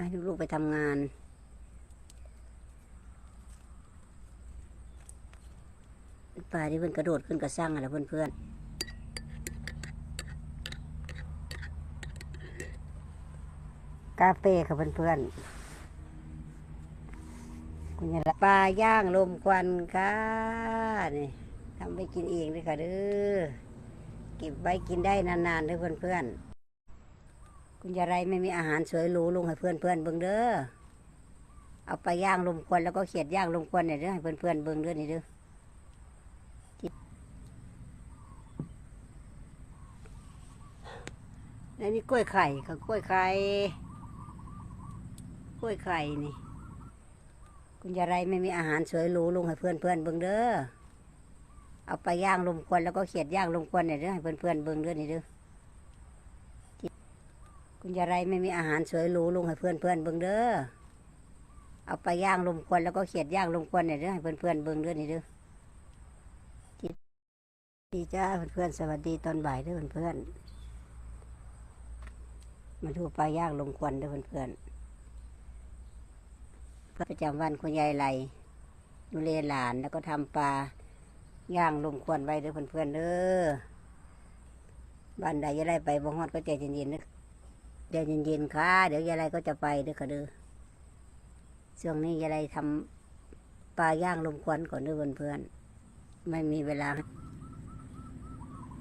ให้ลูกๆไปทำงาน ปลาที่เพื่อนกระโดดขึ้นกระสร้างอะไรเพื่อนๆกาเฟ่ค่ะเพื่อนๆคุณยายปลาย่างลมควันค่ะนี่ทำไปกินเองเลยค่ะเด้อเก็บไว้กินได้นานๆเลยเพื่อนๆ คุณยายไรไม่มีอาหารสวยหรูลุงให้เพื่อนเพื่อนเบิ่งเด้อเอาไปย่างลมควันแล้วก็เขียดย่างลมควันเนี่ยเด้อให้เพื่อนเพื่อนเบิ่งเด้อนี่เด้อแล้วนี่กล้วยไข่ค่ะกล้วยไข่กล้วยไข่นี่ คุณยายไรไม่มีอาหารสวยหรูลุงให้เพื่อนเพื่อนเบิ่งเด้อเอาไปย่างลมควันแล้วก็เขียดย่างลมควันเนี่ยเด้อให้เพื่อนเพื่อนเบิ่งเด้อนี่เด้อ คุณยายไรไม่มีอาหารสวยหรูลุงให้เพื่อนเพื่อนเบิ่งเด้อ เอาไปย่างลมควันแล้วก็เขียดย่างลมควันเนี่ยเด้อให้เพื่อนเพื่อนเบิ่งเด้อนี่เด้อดีจ้าเพื่อนๆสวัสดีตอนบ่ายเด้อเพื่อนๆมาดูปลาย่างลมควันเด้อเพื่อนๆประจำวันคุณยายไรดูแลหลานแล้วก็ทำปลาย่างลมควันไว้เด้อเพื่อนๆเด้อบ้านใดยายไรไปบ่ฮอดก็ใจเย็นๆเด้อ เดี๋ยวเย็นๆค่ะ เดี๋ยวยายไรก็จะไปเด้อค่ะเด้อช่วงนี้ยายไรทำปลาย่างลมควันก่อนเด้อเพื่อนๆไม่มีเวลา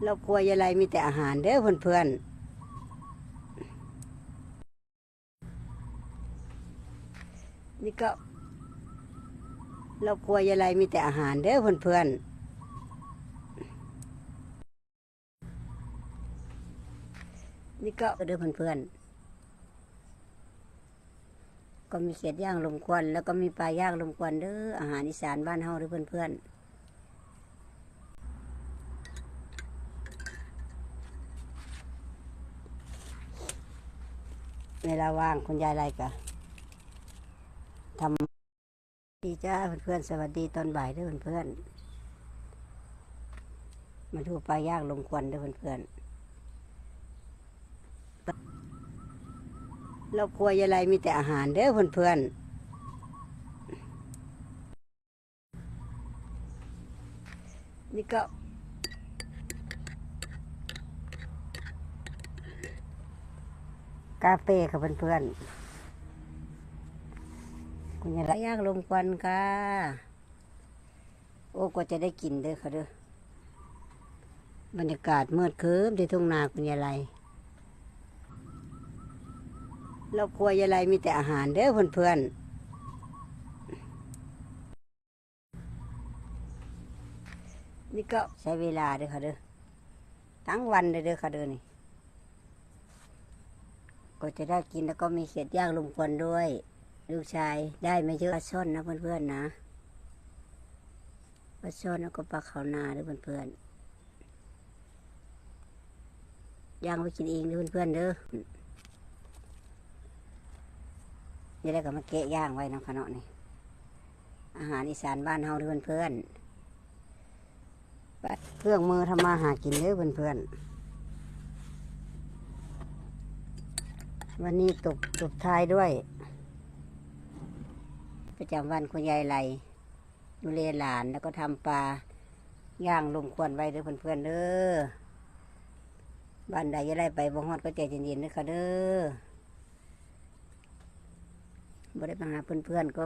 เราครัวยายไรมีแต่อาหารเด้อเพื่อนๆนี่ก็ เราครัวยายไรมีแต่อาหารเด้อเพื่อนๆนี่ก็เด้อเพื่อนๆ ก็มีเขียดย่างลมควันแล้วก็มีปลาย่างลมควันเด้ออาหารอีสานบ้านเฮาเด้อเพื่อนๆเวลาว่างคุณยายอะไรกะทำดีจ้าเพื่อนๆสวัสดีตอนบ่ายเด้อเพื่อนๆมาดูปลาย่างลมควันเด้อเพื่อนๆ เราครัวยายไรมีแต่อาหารเด้อเพื่อนๆนี่ก็กาเฟ่ค่ะเพื่อนๆคุณยายไรย่างลมควันค่ะโอ้ก็จะได้กินเด้อค่ะเด้อบรรยากาศมืดครึ้มที่ทุ่งนาคุณยายไร เราครัวยายไรมีแต่อาหารเด้อเพื่อนๆนี่ก็ใช้เวลาเด้อค่ะเด้อทั้งวันเลยเด้อค่ะเด้อนี่ก็จะได้กินแล้วก็มีเขียดย่างลมควันด้วย ลูกชายได้ไม่เยอะปลาช่อนนะเพื่อนๆนะปลาช่อนแล้วก็ปลาขาวนาเด้อเพื่อนๆย่างไว้กินเองเด้อเพื่อนๆเด้อ นี่ได้ก็มาเกะย่างไว้นะขะเนาะนี่อาหารอีสานบ้านเฮาเพื่อนเพื่อนเครื่องมือทำมาหากินเด้อเพื่อนเพื่อนวันนี้ตบตบท้ายด้วย ประจำวันคุณยายไหลดูแลหลานแล้วก็ทำปลาย่างลมควนไว้เด้อเพื่อนเพื่อนๆเด้อบ้านใดจะได้ไปบ่ฮอดก็ใจเย็นๆเด้อค่ะเด้อ บ่ได้มาหาเพื่อนๆก็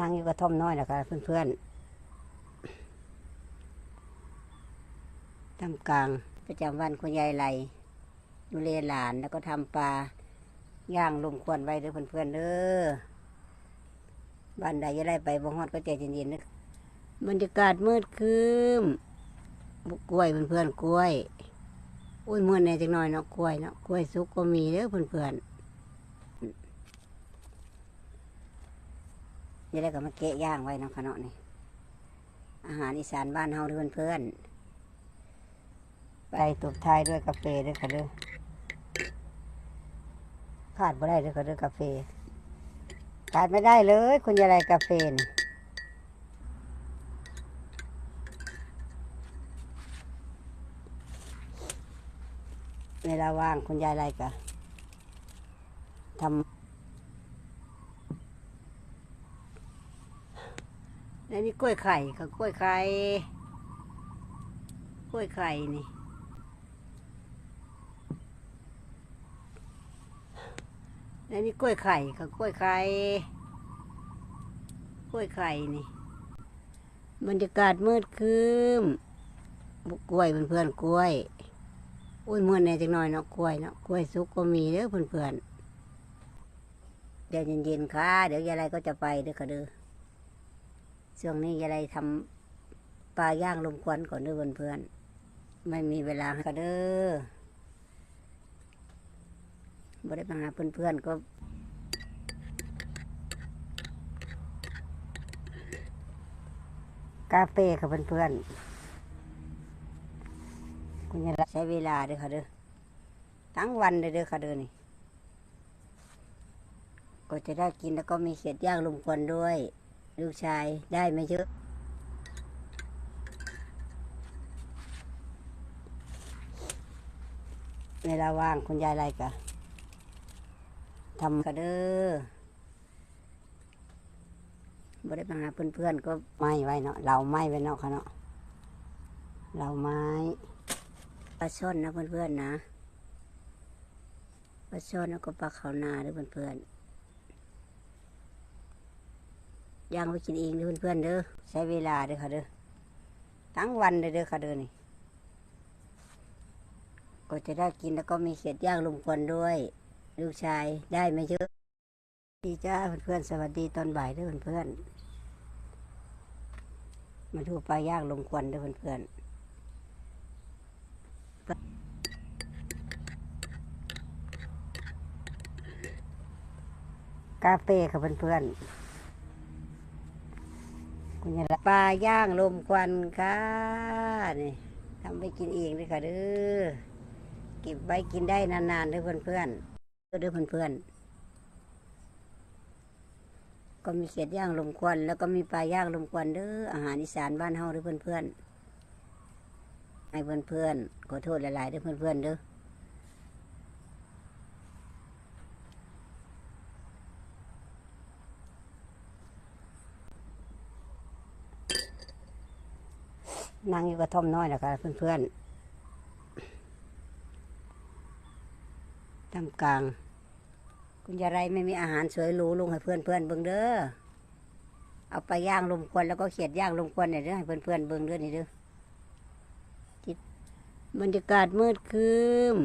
นั่งอยู่กระท่อมน้อยนะคะเพื่อนๆทำกลางประจำวันคุณยายไหลดูแลหลานแล้วก็ทำปลาย่างลมควนไว้เด้อเพื่อนๆเด้อบ้านใดจะได้ไปบ่ฮอดก็ใจเย็นๆนะบรรยากาศมืดครึ้มกล้วยเพื่อนๆกล้วย อุ้ยเมื่อแน่จังหน่อยเนาะกล้วยเนาะกล้วยสุกก็มีเด้อเพื่อนๆนี่ได้ก็มาเกะย่างไว้เนาะขนาะนี่อาหารอีสานบ้านเฮาเด้อนเพื่อนไปตบท้ายด้วยกาแฟด้วยค่ะเด้อขาดไม่ได้ด้อค่ะเด้อกาแฟขาดไม่ได้เลย คุณยายกาแฟนี่ เวลาว่างคุณยายอะไรกะทำแล้วนี่กล้วยไข่ค่ะกล้วยไข่กล้วยไข่นี่แล้วนี่กล้วยไข่ค่ะกล้วยไข่กล้วยไข่นี่บรรยากาศมืดครึ้มกล้วยเพื่อนๆกล้วย อุ้ยมืดแน่จังหน่อยเนาะกล้วยเนาะกล้วยสุกก็มีเด้อเพื่อนๆเดี๋ยวเย็นๆค่ะ เดี๋ยวยายไรก็จะไปเด้อค่ะเด้อช่วงนี้ยายไรทำปลาย่างลมควันก่อนเด้อเพื่อนๆไม่มีเวลาค่ะเด้อบ่ได้มาหาเพื่อนๆก็กาแฟค่ะเพื่อนๆ คุณยายละใช้เวลาเด้อค่ะเด้อทั้งวันเลยเด้อค่ะเด้อนี่ก็จะได้กินแล้วก็มีเขียดย่างลมควนด้วย ลูกชายได้ไม่เยอะเวลาว่างคุณยายอะไรกะทำกระเด้อบ่ได้มาหาเพื่อนๆก็ไม่ไว้เนาะเราไม่ไว้เนาะค่ะเนาะเราไม้ ปลาช่อนนะเพื่อนๆนะปลาช่อนแล้วก็ปลาขาวนาด้วยเพื่อนๆย่างไปกินเองด้อเพื่อนๆเด้อใช้เวลาเด้อค่ะเด้อทั้งวันเลยเด้อค่ะเด้อนี่ก็จะได้กินแล้วก็มีเขียดย่างลมควนด้วย ลูกชายได้ไม่เยอะดีจ้าเพื่อนๆสวัสดีตอนบ่ายด้วยเพื่อนๆมาดูปลาย่างลมควนด้วยเพื่อนๆ กาแฟค่ะเพื่อนๆคุณยายปลาย่างลมควันค่ะนี่ทำไปกินเองเลยค่ะเด้อเก็บไว้กินได้นานๆด้วยเพื่อนๆก็ด้วยเพื่อนๆก็มีเขียดย่างลมควัน แล้วก็มีปลาย่างลมควันเด้ออาหารอีสานบ้านเฮาเด้อเพื่อนๆให้เพื่อนๆขอโทษหลายๆเด้อเพื่อนๆเด้อ นั่งอยู่กระท่อมน้อยนะคะเพื่อนๆทำกลาง คุณยายไรไม่มีอาหารสวยหรูลงให้เพื่อนเพื่อนๆเบิ่งเด้อ เอาไปย่างลมควันแล้วก็เขียดย่างลมควันเนี่ยเด้อให้เพื่อนเพื่อนๆเบิ่งเด้อนี่เด้อจิตบรรยากาศมืดครึ้ม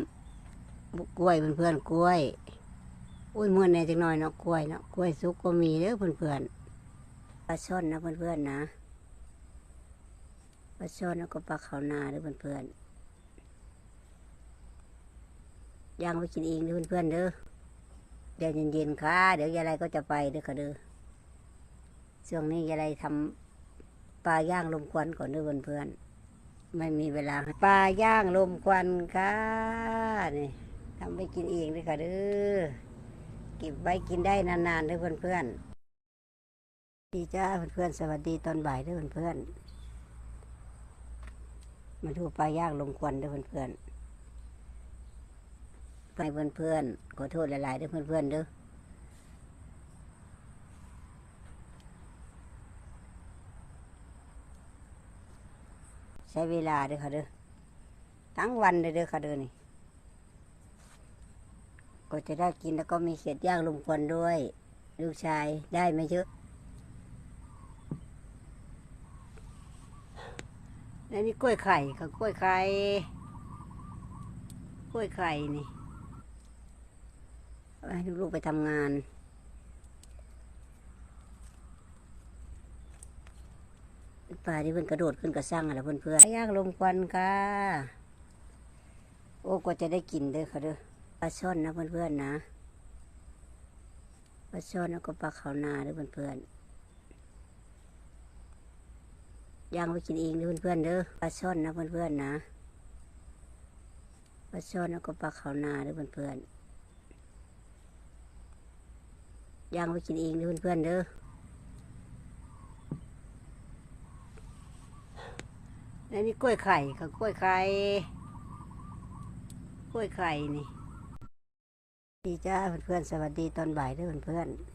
บุกกล้วยเพื่อนเพื่อนๆกล้วยอุ้ยมืดแน่จังหน่อยเนาะกล้วยเนาะกล้วยสุกก็มีเด้อเพื่อนเพื่อนๆปลาช่อนนะเพื่อนเพื่อนๆนะาช่อนแล้วก็ปลาเขานาเด้อเพื่อนเพื่อนๆย่างไปกินเองเด้อเพื่อนๆเด้อเดี๋ยวเย็นๆค่ะ เดี๋ยวยายไรก็จะไปเด้อค่ะเด้อช่วงนี้ยายไรทำปลาย่างลมควันก่อนเด้อเพื่อนๆไม่มีเวลาปลาย่างลมควันค่ะนี่ทำไปกินเองเด้อค่ะเด้อเก็บไว้กินได้นานๆเด้อเพื่อนๆดีจ้าเพื่อนๆสวัสดีตอนบ่ายเด้อเพื่อนๆ มาดูปลายางลมควันด้อเพื่อนๆไปเพื่อนๆขอโทษหลายๆเด้อเพื่อนๆด้อใช้เวลาด้อค่ะเด้อทั้งวันเลยเด้อค่ะเด้อนี่ก็จะได้กินแล้วก็มีเขียดย่างลมควันด้วย ลูกชายได้ไม่เยอะ แล้วนี่กล้วยไข่ค่ะกล้วยไข่กล้วยไข่นี่ให้ลูกๆไปทำงานปลาที่เพื่อนกระโดดขึ้นกระซังอะไรเพื่อนเพื่อนย่างลมควันค่ะโอ้ก็จะได้กินเด้อค่ะเด้อปลาช่อนนะเพื่อนเพื่อนนะปลาช่อนแล้วก็ปลาขาวนาเด้อเพื่อนเพื่อนๆ ย่างไปกินเองเด้อเพื่อนๆเด้อปลาช่อนนะเพื่อนๆนะปลาช่อนแล้วก็ปลาขาวนาเด้อเพื่อนๆย่างไปกินเองเด้อเพื่อนๆเด้อแล้วนี่กล้วยไข่ค่ะกล้วยไข่กกล้วยไข่นี่ดีจ้าเพื่อนๆสวัสดีตอนบ่ายเด้อเพื่อนๆ